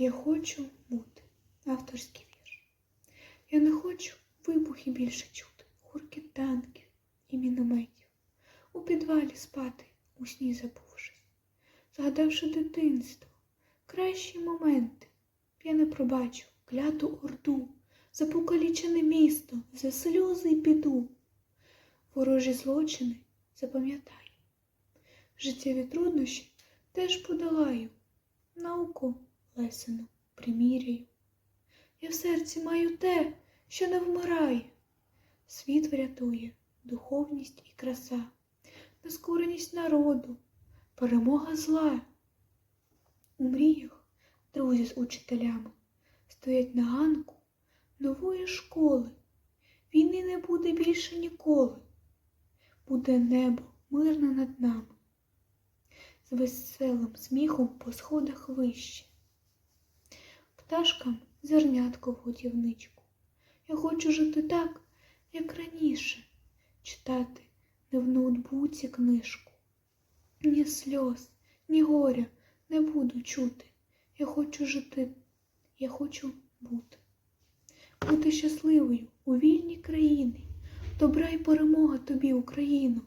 Я хочу бути. Авторський вірш. Я не хочу вибухи більше чути, гуркіт танків і мінометів. У підвалі спати, у сні забувшись, згадавши дитинство, кращі моменти. Я не пробачу кляту орду, за покалічене місто, за сльози й біду. Ворожі злочини запам'ятаю. Життєві труднощі теж подолаю, науку лесену приміряю. Я в серці маю те, що не вмирає. Світ врятує духовність і краса, нескореність народу, перемога зла. У мріях друзі з учителями стоять на ганку нової школи. Війни не буде більше ніколи. Буде небо мирне над нами, з веселим сміхом по сходах вище. Пташкам зернятко в годівничку. Я хочу жити так, як раніше, читати не в ноутбуці книжку. Ні сльоз, ні горя не буду чути. Я хочу жити, я хочу бути. Бути щасливою у вільній країні. Добра й перемога тобі, Україно.